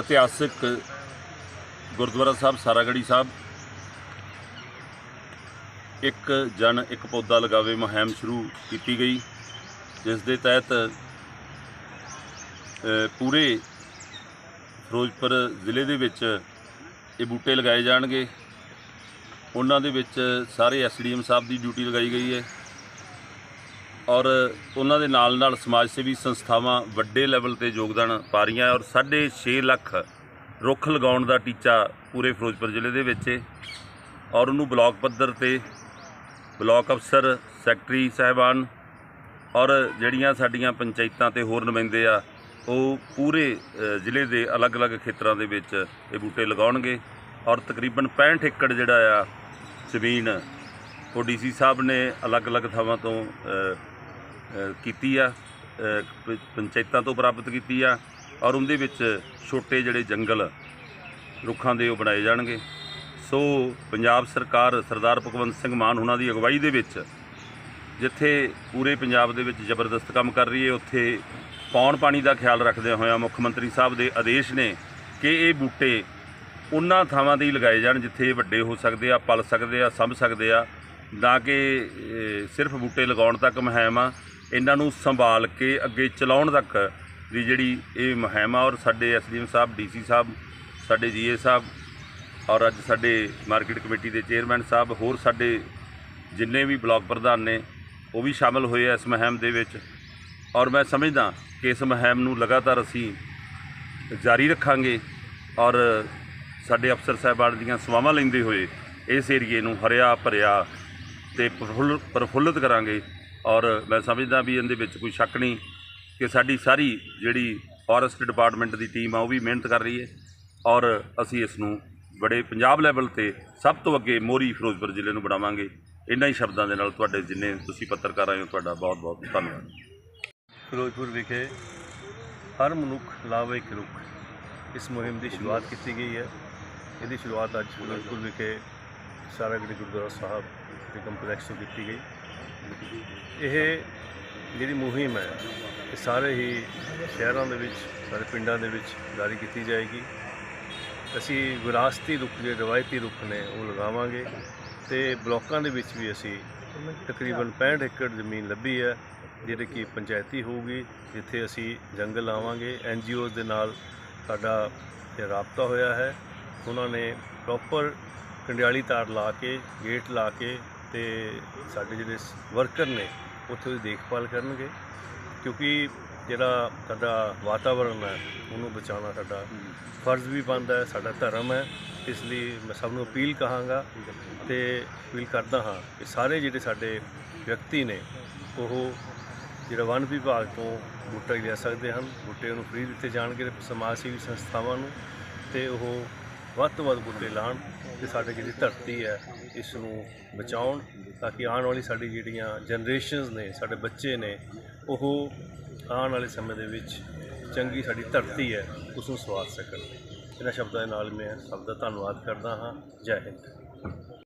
ਇਤਿਹਾਸਿਕ ਗੁਰਦੁਆਰਾ ਸਾਹਿਬ, ਸਾਰਾਗੜੀ ਸਾਹਿਬ। ਇੱਕ ਜਨ, ਇੱਕ ਪੌਦਾ ਲਗਾਵੇ ਮੁਹਿੰਮ ਸ਼ੁਰੂ ਕੀਤੀ ਗਈ, ਜਿਸ ਦੇ ਤਹਿਤ ਪੂਰੇ ਫਿਰੋਜ਼ਪੁਰ ਜ਼ਿਲ੍ਹੇ ਦੇ ਵਿੱਚ ਇਹ ਬੂਟੇ ਲਗਾਏ ਜਾਣਗੇ। ਉਹਨਾਂ ਦੇ ਵਿੱਚ ਸਾਰੇ ਐਸਡੀਐਮ ਸਾਹਿਬ ਦੀ ਡਿਊਟੀ ਲਗਾਈ ਗਈ ਹੈ। ਔਰ ਉਹਨਾਂ ਦੇ ਨਾਲ ਨਾਲ ਸਮਾਜ ਸੇਵੀ ਸੰਸਥਾਵਾਂ ਵੱਡੇ ਲੈਵਲ ਤੇ ਯੋਗਦਾਨ ਪਾ ਰਹੀਆਂ ਹੈ ਔਰ 6.5 ਲੱਖ ਰੁੱਖ ਲਗਾਉਣ ਦਾ ਟੀਚਾ ਪੂਰੇ ਫਿਰੋਜ਼ਪੁਰ ਜ਼ਿਲ੍ਹੇ ਦੇ ਵਿੱਚ ਹੈ ਔਰ ਉਹਨੂੰ ਬਲਾਕ ਪੱਧਰ ਤੇ ਬਲਾਕ ਅਫਸਰ, ਸੈਕਟਰੀ ਸਾਹਿਬਾਨ ਔਰ ਜਿਹੜੀਆਂ ਸਾਡੀਆਂ ਪੰਚਾਇਤਾਂ ਤੇ ਹੋਰ ਨੁਮਾਇੰਦੇ ਆ, ਉਹ ਪੂਰੇ ਜ਼ਿਲ੍ਹੇ ਦੇ ਅਲੱਗ-ਅਲੱਗ ਖੇਤਰਾਂ ਦੇ ਵਿੱਚ ਇਹ ਬੂਟੇ ਲਗਾਉਣਗੇ। ਔਰ ਤਕਰੀਬਨ 65 ਏਕੜ ਜਿਹੜਾ ਆ ਜ਼ਮੀਨ ਉਹ ਡੀਸੀ ਸਾਹਿਬ ਨੇ ਅਲੱਗ-ਅਲੱਗ ਥਾਵਾਂ ਤੋਂ ਕੀਤੀ ਆ ਪੰਚਾਇਤਾਂ ਤੋਂ ਪ੍ਰਾਪਤ ਕੀਤੀ ਆ, ਔਰ ਉਹਦੇ ਵਿੱਚ ਛੋਟੇ ਜਿਹੜੇ ਜੰਗਲ ਰੁੱਖਾਂ ਦੇ ਉਹ ਬਣਾਏ ਜਾਣਗੇ। ਸੋ ਪੰਜਾਬ ਸਰਕਾਰ ਸਰਦਾਰ ਭਗਵੰਤ ਸਿੰਘ ਮਾਨ ਉਹਨਾਂ ਦੀ ਅਗਵਾਈ ਦੇ ਵਿੱਚ ਜਿੱਥੇ ਪੂਰੇ ਪੰਜਾਬ ਦੇ ਵਿੱਚ ਜ਼ਬਰਦਸਤ ਕੰਮ ਕਰ ਰਹੀ ਹੈ, ਉੱਥੇ ਪੌਣ ਪਾਣੀ ਦਾ ਖਿਆਲ ਰੱਖਦਿਆਂ ਹੋਇਆ ਮੁੱਖ ਮੰਤਰੀ ਸਾਹਿਬ ਦੇ ਆਦੇਸ਼ ਨੇ ਕਿ ਇਹ ਬੂਟੇ ਉਹਨਾਂ ਥਾਵਾਂ ਤੇ ਹੀ ਲਗਾਏ ਜਾਣ ਜਿੱਥੇ ਇਹ ਵੱਡੇ ਹੋ ਸਕਦੇ ਆ, ਪਲ ਸਕਦੇ ਆ, ਸੰਭ ਸਕਦੇ ਆ। ਨਾ ਕਿ ਸਿਰਫ ਬੂਟੇ ਲਗਾਉਣ ਤੱਕ ਮੁਹਿੰਮ ਆ, ਇਹਨਾਂ ਨੂੰ ਸੰਭਾਲ ਕੇ ਅੱਗੇ ਚਲਾਉਣ ਤੱਕ ਦੀ ਜਿਹੜੀ ਇਹ ਮੁਹਿੰਮ ਆ, ਔਰ ਸਾਡੇ ਐਸਡੀਐਮ ਸਾਹਿਬ, ਡੀਸੀ ਸਾਹਿਬ, ਸਾਡੇ ਜੀਏ ਸਾਹਿਬ, ਔਰ ਅੱਜ ਸਾਡੇ ਮਾਰਕੀਟ ਕਮੇਟੀ ਦੇ ਚੇਅਰਮੈਨ ਸਾਹਿਬ, ਹੋਰ ਸਾਡੇ ਜਿੰਨੇ ਵੀ ਬਲਾਕ ਪ੍ਰਧਾਨ ਨੇ, ਉਹ ਵੀ ਸ਼ਾਮਲ ਹੋਏ ਆ ਇਸ ਮੁਹਿੰਮ ਦੇ ਵਿੱਚ। ਔਰ ਮੈਂ ਸਮਝਦਾ ਕਿ ਇਸ ਮੁਹਿੰਮ ਨੂੰ ਲਗਾਤਾਰ ਅਸੀਂ ਜਾਰੀ ਰੱਖਾਂਗੇ, ਔਰ ਸਾਡੇ ਅਫਸਰ ਸਾਹਿਬਾਨ ਦੀਆਂ ਸੇਵਾਵਾਂ ਲੈਂਦੇ ਹੋਏ ਇਸ ਏਰੀਏ ਨੂੰ ਹਰਿਆ ਭਰਿਆ ਤੇ ਪ੍ਰਫੁੱਲ ਪ੍ਰਫੁੱਲਤ ਕਰਾਂਗੇ ਔਰ ਮੈਂ ਸਮਝਦਾ ਵੀ ਇਹਦੇ ਵਿੱਚ ਕੋਈ ਸ਼ੱਕ ਨਹੀਂ ਕਿ ਸਾਡੀ ਸਾਰੀ ਜਿਹੜੀ ਫੋਰੈਸਟ ਡਿਪਾਰਟਮੈਂਟ ਦੀ ਟੀਮ ਆ, ਉਹ ਵੀ ਮਿਹਨਤ ਕਰ ਰਹੀ ਹੈ ਔਰ ਅਸੀਂ ਇਸ ਨੂੰ ਬੜੇ ਪੰਜਾਬ ਲੈਵਲ ਤੇ ਸਭ ਤੋਂ ਅੱਗੇ ਮੋਰੀ ਫਿਰੋਜ਼ਪੁਰ ਜ਼ਿਲ੍ਹੇ ਨੂੰ ਬਣਾਵਾਂਗੇ। ਇਹਨਾਂ ਹੀ ਸ਼ਬਦਾਂ ਦੇ ਨਾਲ ਤੁਹਾਡੇ ਜਿੰਨੇ ਤੁਸੀਂ ਪੱਤਰਕਾਰ ਆਏ ਹੋ, ਤੁਹਾਡਾ ਬਹੁਤ ਬਹੁਤ ਧੰਨਵਾਦ। ਫਿਰੋਜ਼ਪੁਰ ਵਿਖੇ ਹਰ ਮਨੁੱਖ ਲਾਵੇ ਇੱਕ ਰੁੱਖ। ਇਸ ਮੁਹਿੰਮ ਦੀ ਸ਼ੁਰੂਆਤ ਕੀਤੀ ਗਈ ਹੈ। ਇਹਦੀ ਸ਼ੁਰੂਆਤ ਅੱਜ ਫਿਰੋਜ਼ਪੁਰ ਵਿਖੇ ਸਾਰਾਗੜੀ ਗੁਰਦੁਆਰਾ ਸਾਹਿਬ ਦੇ ਕੰਪਲੈਕਸ ਤੋਂ ਕੀਤੀ ਗਈ। ਇਹ ਜਿਹੜੀ ਮੁਹਿੰਮ ਹੈ, ਇਹ ਸਾਰੇ ਹੀ ਸ਼ਹਿਰਾਂ ਦੇ ਵਿੱਚ, ਸਾਰੇ ਪਿੰਡਾਂ ਦੇ ਵਿੱਚ ਜਾਰੀ ਕੀਤੀ ਜਾਏਗੀ। ਅਸੀਂ ਵਿਰਾਸਤੀ ਰੁੱਖ ਜਿਹੜੇ ਰਵਾਇਤੀ ਰੁੱਖ ਨੇ ਉਹ ਲਗਾਵਾਂਗੇ ਤੇ ਬਲਾਕਾਂ ਦੇ ਵਿੱਚ ਵੀ ਅਸੀਂ ਤਕਰੀਬਨ 65 ਏਕੜ ਜ਼ਮੀਨ ਲੱਭੀ ਹੈ, ਜਿਹੜੀ ਕਿ ਪੰਚਾਇਤੀ ਹੋਊਗੀ, ਜਿੱਥੇ ਅਸੀਂ ਜੰਗਲ ਲਾਵਾਂਗੇ। ਐਨਜੀਓਜ਼ ਦੇ ਨਾਲ ਸਾਡਾ ਇਹ ਰਾਬਤਾ ਹੋਇਆ ਹੈ। ਉਹਨਾਂ ਨੇ ਪ੍ਰੋਪਰ ਕੰਡਿਆਲੀ ਤਾਰ ਲਾ ਕੇ, ਗੇਟ ਲਾ ਕੇ ਤੇ ਸਾਡੇ ਜਿਹੜੇ ਵਰਕਰ ਨੇ, ਉੱਥੇ ਉਹਦੀ ਦੇਖਭਾਲ ਕਰਨਗੇ, ਕਿਉਂਕਿ ਜਿਹੜਾ ਸਾਡਾ ਵਾਤਾਵਰਣ ਹੈ, ਉਹਨੂੰ ਬਚਾਉਣਾ ਸਾਡਾ ਫਰਜ਼ ਵੀ ਬਣਦਾ ਹੈ, ਸਾਡਾ ਧਰਮ ਹੈ, ਇਸ ਲਈ ਮੈਂ ਸਭ ਨੂੰ ਅਪੀਲ ਕਹਾਂਗਾ ਤੇ ਅਪੀਲ ਕਰਦਾ ਹਾਂ ਕਿ ਸਾਰੇ ਜਿਹੜੇ ਸਾਡੇ ਵਿਅਕਤੀ ਨੇ, ਉਹ ਜਿਹੜਾ ਵਨ ਵਿਭਾਗ ਤੋਂ ਬੂਟਾ ਲੈ ਸਕਦੇ ਹਨ, ਬੂਟੇ ਨੂੰ ਫ੍ਰੀ ਦਿੱਤੇ ਜਾਣਗੇ ਸਮਾਜ ਸੇਵੀ ਸੰਸਥਾਵਾਂ ਨੂੰ ਤੇ ਉਹ ਵੱਧ ਤੋਂ ਵੱਧ ਬੂਟੇ ਲਾਉਣ ਤੇ ਸਾਡੇ ਜਿਹੜੀ ਧਰਤੀ ਹੈ, ਇਸ ਨੂੰ ਬਚਾਉਣ ਤਾਂ ਕਿ ਆਉਣ ਵਾਲੀ ਸਾਡੀ ਜਿਹੜੀਆਂ ਜਨਰੇਸ਼ਨਸ ਨੇ, ਸਾਡੇ ਬੱਚੇ ਨੇ, ਉਹ ਆਉਣ ਵਾਲੇ ਸਮੇਂ ਦੇ ਵਿੱਚ ਚੰਗੀ ਸਾਡੀ ਧਰਤੀ ਹੈ, ਉਸ ਨੂੰ ਸਵਾਰ ਸਕਣ। ਇਹਨਾਂ ਸ਼ਬਦਾਂ ਦੇ ਨਾਲ ਮੈਂ ਸਭ ਦਾ ਧੰਨਵਾਦ ਕਰਦਾ ਹਾਂ। ਜੈ ਹਿੰਦ।